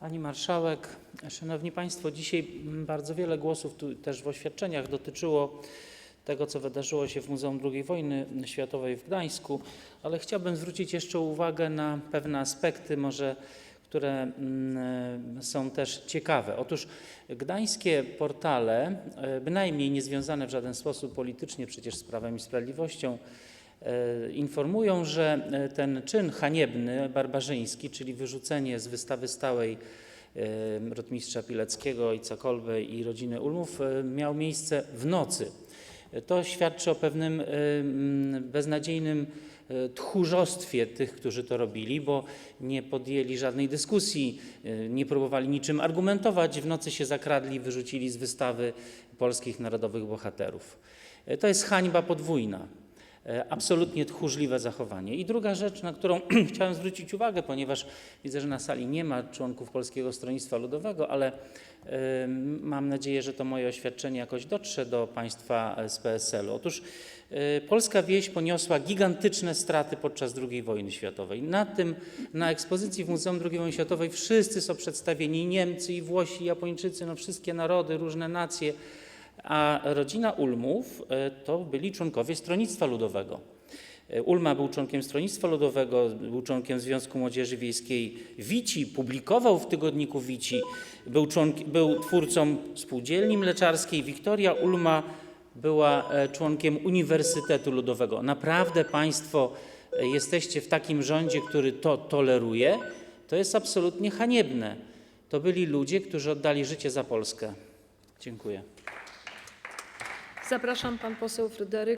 Pani Marszałek, Szanowni Państwo, dzisiaj bardzo wiele głosów też w oświadczeniach dotyczyło tego, co wydarzyło się w Muzeum II Wojny Światowej w Gdańsku, ale chciałbym zwrócić jeszcze uwagę na pewne aspekty, może które mm, są też ciekawe. Otóż gdańskie portale, e, bynajmniej nie związane w żaden sposób politycznie przecież z Prawem i Sprawiedliwością, informują, że e, ten czyn haniebny, barbarzyński, czyli wyrzucenie z wystawy stałej e, rotmistrza Pileckiego, ojca Kolbe i rodziny Ulmów e, miał miejsce w nocy. To świadczy o pewnym e, beznadziejnym e, tchórzostwie tych, którzy to robili, bo nie podjęli żadnej dyskusji, e, nie próbowali niczym argumentować, w nocy się zakradli wyrzucili z wystawy polskich narodowych bohaterów. E, To jest hańba podwójna. E, Absolutnie tchórzliwe zachowanie. I druga rzecz, na którą chciałem zwrócić uwagę, ponieważ widzę, że na sali nie ma członków Polskiego Stronnictwa Ludowego, ale e, mam nadzieję, że to moje oświadczenie jakoś dotrze do Państwa z PSL-u. Otóż e, polska wieś poniosła gigantyczne straty podczas II wojny światowej. Na tym, na ekspozycji w Muzeum II wojny światowej wszyscy są przedstawieni, Niemcy, i Włosi, Japończycy, no wszystkie narody, różne nacje. A rodzina Ulmów e, to byli członkowie Stronnictwa Ludowego. E, Ulma był członkiem Stronnictwa Ludowego, był członkiem Związku Młodzieży Wiejskiej Wici, publikował w tygodniku Wici, był, członk, był twórcą spółdzielni mleczarskiej. Wiktoria Ulma była e, członkiem Uniwersytetu Ludowego. Naprawdę Państwo jesteście w takim rządzie, który to toleruje? To jest absolutnie haniebne. To byli ludzie, którzy oddali życie za Polskę. Dziękuję. Zapraszam pan poseł Fryderyk